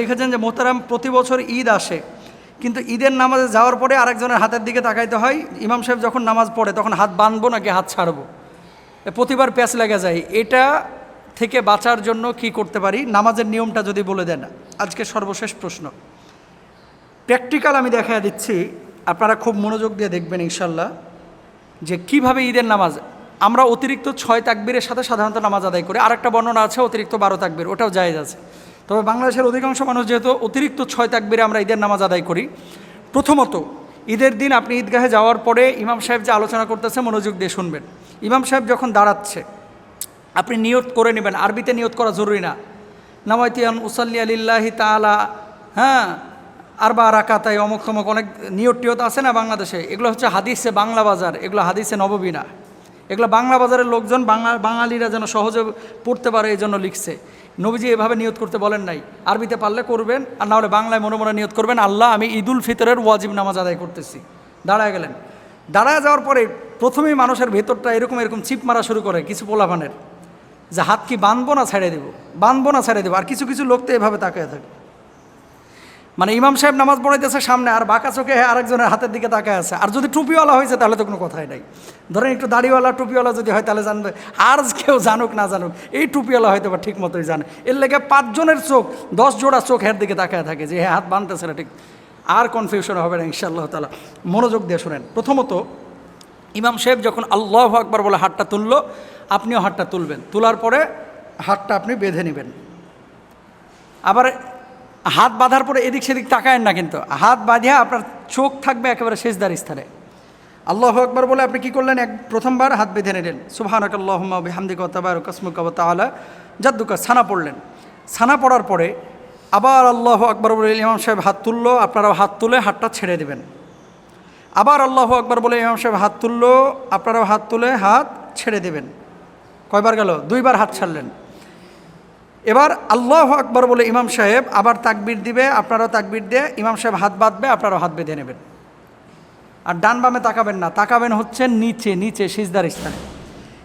লিখেছেন যে মোহতারাম প্রতি বছর ঈদ আসে, কিন্তু ঈদের নামাজে যাওয়ার পরে আরেকজনের হাতের দিকে তাকাইতে হয়। ইমাম সাহেব যখন নামাজ পড়ে, তখন হাত বাঁধবো নাকি হাত ছাড়বো? প্রতিবার প্যাচ লেগে যায়। এটা থেকে বাঁচার জন্য কি করতে পারি? নামাজের নিয়মটা যদি বলে দেন। আজকে সর্বশেষ প্রশ্ন। প্র্যাকটিক্যাল আমি দেখা দিচ্ছি। আপনারা খুব মনোযোগ দিয়ে দেখবেন ইনশাল্লাহ যে কীভাবে ঈদের নামাজ, আমরা অতিরিক্ত ছয় তাকবীরের সাথে সাধারণত নামাজ আদায় করি। আরেকটা বর্ণনা আছে, অতিরিক্ত বারো তাকবীর, ওটাও জায়েজ আছে। তবে বাংলাদেশের অধিকাংশ মানুষ যেহেতু অতিরিক্ত ছয় তাকবীরে আমরা ঈদের নামাজ আদায় করি, প্রথমত ঈদের দিন আপনি ঈদগাহে যাওয়ার পরে ইমাম সাহেব যে আলোচনা করতেছে মনোযোগ দিয়ে শুনবেন। ইমাম সাহেব যখন দাঁড়াচ্ছে, আপনি নিয়ত করে নেবেন, আরবিতে নিয়ত করা জরুরি না। নামাইতিয়ান উসাল্লি আলিল্লাহি তালা হ্যাঁ আর বা রাকাতাই, অমুক তমুক, অনেক নিয়ত টিয়ত আছে না বাংলাদেশে? এগুলো হচ্ছে হাদিসে বাংলা বাজার, এগুলো হাদিসে নববী না। এগুলো বাংলা বাজারের লোকজন, বাংলা বাঙালিরা যেন সহজে পড়তে পারে, এই জন্য লিখছে। নবীজি এভাবে নিয়ত করতে বলেন নাই। আরবিতে পারলে করবেন, আর নাহলে বাংলায় মনে মনে নিয়ত করবেন, আল্লাহ, আমি ঈদুল ফিতরের ওয়াজিব নামাজ আদায় করতেছি। দাঁড়ায় গেলেন। দাঁড়ায় যাওয়ার পরে প্রথমেই মানুষের ভেতরটা এরকম এরকম চিপ মারা শুরু করে কিছু পোলাপানের। যে হাত কি বাঁধবো না ছেড়ে দেবো? বাঁধবো না ছেড়ে দেবো? আর কিছু কিছু লোক তো এভাবে তাকিয়ে থাকে। মানে ইমাম সাহেব নামাজ পড়াইতেছে সামনে আর বাঁকা চোখে আরেকজনের হাতের দিকে তাকায় আছে। আর যদি টুপিওয়ালা হয়েছে তাহলে তো কোনো কথাই নাই। ধরেন একটু দাড়িওয়ালা, টুপিওয়ালা যদি হয় তাহলে জানবে। আর কেউ জানুক না জানুক, এই টুপিওয়ালা হয়তো বা ঠিক মতোই জানে। এর লেগে পাঁচজনের চোখ, দশ জোড়া চোখ এর দিকে তাকায় থাকে যে হ্যাঁ হাত বাঁধতেছে না, ঠিক। আর কনফিউশন হবে না, ইনশাআল্লাহ তালা মনোযোগ দিয়ে শোনেন। প্রথমত, ইমাম সাহেব যখন আল্লাহ আকবার বলে হাতটা তুললো, আপনিও হাতটা তুলবেন। তোলার পরে হাতটা আপনি বেঁধে নেবেন। আবার হাত বাঁধার পরে এদিক সেদিক তাকায়েন না কিন্তু। হাত বাঁধিয়া আপনার চোখ থাকবে একেবারে শেষদার স্থানে। আল্লাহ আকবর বলে আপনি কি করলেন? এক প্রথমবার হাত বেঁধে নিলেন। সুবহানাক আল্লাহুম্মা বিহামদিকা আসমুকা ওয়া তাআলা জাদ্দুকা ছানা পড়লেন। ছানা পড়ার পরে আবার আল্লাহ আকবর বলে ইমাম সাহেব হাত তুললো, আপনারাও হাত তুলে হাতটা ছেড়ে দেবেন। আবার আল্লাহ আকবর বলে ইমাম সাহেব হাত তুললো, আপনারাও হাত তুলে হাত ছেড়ে দেবেন। কয়বার গেল? দুইবার হাত ছাড়লেন। এবার আল্লাহ আকবর বলে ইমাম সাহেব আবার তাকবির দিবে, আপনারাও তাকবির দিয়ে, ইমাম সাহেব হাত বাঁধবে, আপনারাও হাত বেঁধে নেবেন। আর ডান বামে তাকাবেন না, তাকাবেন হচ্ছে নিচে নিচে, সিজদার স্থানে।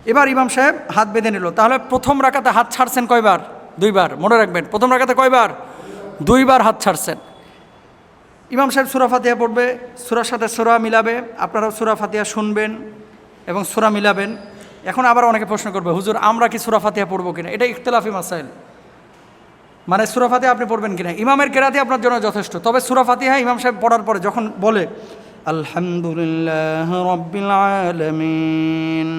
এবার ইমাম সাহেব হাত বেঁধে নিল। তাহলে প্রথম রাখাতে হাত ছাড়ছেন কয়বার? দুইবার, মনে রাখবেন, প্রথম রাখাতে কয়বার? দুইবার হাত ছাড়ছেন। ইমাম সাহেব সুরা ফাতিহা পড়বে, সুরার সাথে সুরা মিলাবে, আপনারাও সুরা ফাতিহা শুনবেন এবং সুরা মিলাবেন। এখন আবার অনেকে প্রশ্ন করবে, হুজুর, আমরা কি সুরা ফাতিহা পড়ব কিনা? এটা ইখতলাফি মাসাইল। মানে সুরা ফাতিহা আপনি পড়বেন কিনা? ইমামের কেরাতি আপনার জন্য যথেষ্ট। তবে সুরা ফাতিহা ইমাম সাহেব পড়ার পরে যখন বলে, আলহামদুলিল্লাহ আলমিন,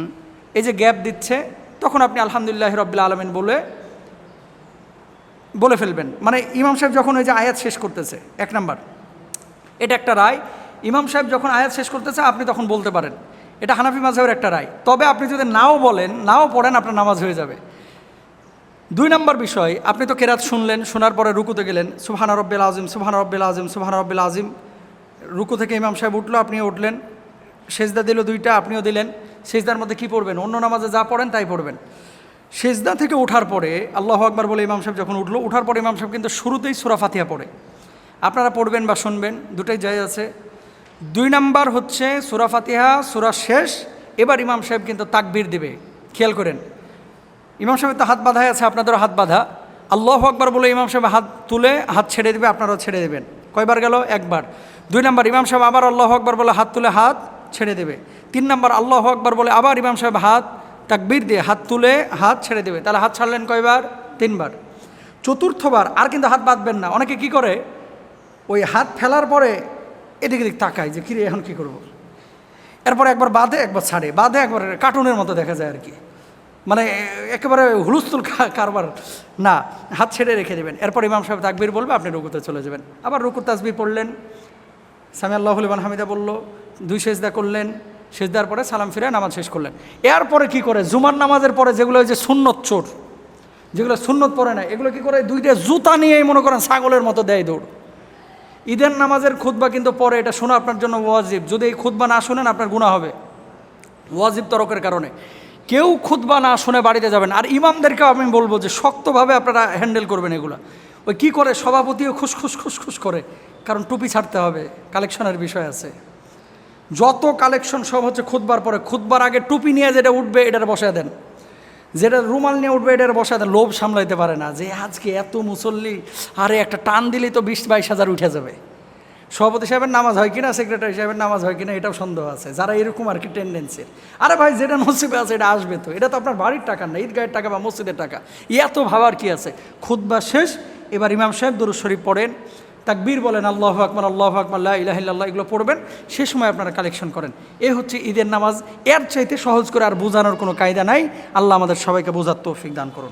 এই যে গ্যাপ দিচ্ছে, তখন আপনি আলহামদুলিল্লাহ রব্বিল আলমিন বলে বলে ফেলবেন। মানে ইমাম সাহেব যখন ওই যে আয়াত শেষ করতেছে, এক নাম্বার, এটা একটা রায়। ইমাম সাহেব যখন আয়াত শেষ করতেছে, আপনি তখন বলতে পারেন, এটা হানাফি মাঝহের একটা রায়। তবে আপনি যদি নাও বলেন, নাও পড়েন, আপনার নামাজ হয়ে যাবে। দুই নম্বর বিষয়, আপনি তো কেরাত শুনলেন, শোনার পরে রুকুতে গেলেন সুহানা রব্বিল আজিম সুহানা রব্বিল আজিম সুহানা রব্বিল আজিম রুকু থেকে ইমাম সাহেব উঠল, আপনিও উঠলেন। সেজদা দিল দুইটা, আপনিও দিলেন। সেজদার মধ্যে কি পড়বেন? অন্য নামাজে যা পড়েন তাই পড়বেন। সেজদা থেকে ওঠার পরে, আল্লাহ আকবার বলে ইমাম সাহেব যখন উঠল, উঠার পরে ইমাম সাহেব কিন্তু শুরুতেই সুরা ফাতিহা পড়ে। আপনারা পড়বেন বা শুনবেন, দুটাই যাই আছে। দুই নাম্বার হচ্ছে সুরা ফাতিহা, সুরা শেষ, এবার ইমাম সাহেব কিন্তু তাকবির দেবে। খেয়াল করেন। ইমাম সাহেব তো হাত বাঁধাই আছে, আপনাদেরও হাত বাঁধা। আল্লাহ আকবার বলে ইমাম সাহেব হাত তুলে হাত ছেড়ে দেবে, আপনারাও ছেড়ে দেবেন। কয়বার গেল? একবার। দুই নম্বর, ইমাম সাহেব আবার আল্লাহ আকবার বলে হাত তুলে হাত ছেড়ে দেবে। তিন নম্বর, আল্লাহ আকবার বলে আবার ইমাম সাহেব হাত তাকবির দিয়ে হাত তুলে হাত ছেড়ে দেবে। তাহলে হাত ছাড়লেন কয়বার? তিনবার। চতুর্থবার আর কিন্তু হাত বাঁধবেন না। অনেকে কি করে? ওই হাত ফেলার পরে এদিক এদিক তাকায় যে, কিরে, এখন কি করব। এরপরে একবার বাঁধে, একবার ছাড়ে। বাঁধে একবার, কার্টুনের মতো দেখা যায় আর কি। মানে একেবারে হুলস্থুল কারবার। না, হাত ছেড়ে রেখে দেবেন। এরপর ইমাম সাহেব তাকবির বলবে, আপনি রুকুতে চলে যাবেন। আবার রুকুর তাসবির পড়লেন। সামি আল্লাহ ইমান হামিদা বলল, দুই সেজদা করলেন। সেজদার পরে সালাম ফিরে নামাজ শেষ করলেন। এরপরে কি করে? জুমার নামাজের পরে যেগুলো যে সুন্নত চোর, যেগুলো সুন্নত পড়ে না, এগুলো কি করে? দুইটা জুতা নিয়েই মনে করেন ছাগলের মতো দেয় দৌড়। ঈদের নামাজের খুতবা কিন্তু পরে, এটা শোনা আপনার জন্য ওয়াজিব। যদি এই খুতবা না শোনেন, আপনার গুণা হবে। ওয়াজিব তরকের কারণে। কেউ খুতবা না শুনে বাড়িতে যাবেন। আর ইমামদেরকেও আমি বলব যে শক্তভাবে আপনারা হ্যান্ডেল করবেন এগুলো। ওই কী করে? সভাপতিও খুসখুস খুসখুস করে। কারণ টুপি ছাড়তে হবে, কালেকশনের বিষয় আছে। যত কালেকশন সব হচ্ছে খুতবার পরে। খুতবার আগে টুপি নিয়ে যেটা উঠবে এটার বসায় দেন। যেটা রুমাল নিয়ে উঠবে এটার বসাতে লোভ সামলাইতে পারে না যে, আজকে এত মুসল্লি, আরে একটা টান দিলেই তো বিশ বাইশ হাজার উঠে যাবে। সভাপতি সাহেবের নামাজ হয় কিনা সেক্রেটারি সাহেবের নামাজ হয় কিনা, এটাও সন্দেহ আছে। যারা এরকম আর কি টেন্ডেন্সির আরে ভাই, যেটা নসিবে আছে, এটা আসবে তো। এটা তো আপনার বাড়ির টাকা না, ঈদগাহের টাকা বা মসজিদের টাকা। এত ভাবার কি আছে? খুদ্া শেষ, এবার ইমাম সাহেব দরুদ শরীফ পড়েন। তাকবীর বলেন, আল্লাহ আকবর আল্লাহ আকবর ইলাহ ইল্লাল্লাহ এগুলো পড়বেন। সে সময় আপনারা কালেকশন করেন। এ হচ্ছে ঈদের নামাজ। এর চাইতে সহজ করে আর বোঝানোর কোনো কায়দা নাই। আল্লাহ আমাদের সবাইকে বোঝার তৌফিক দান করুন।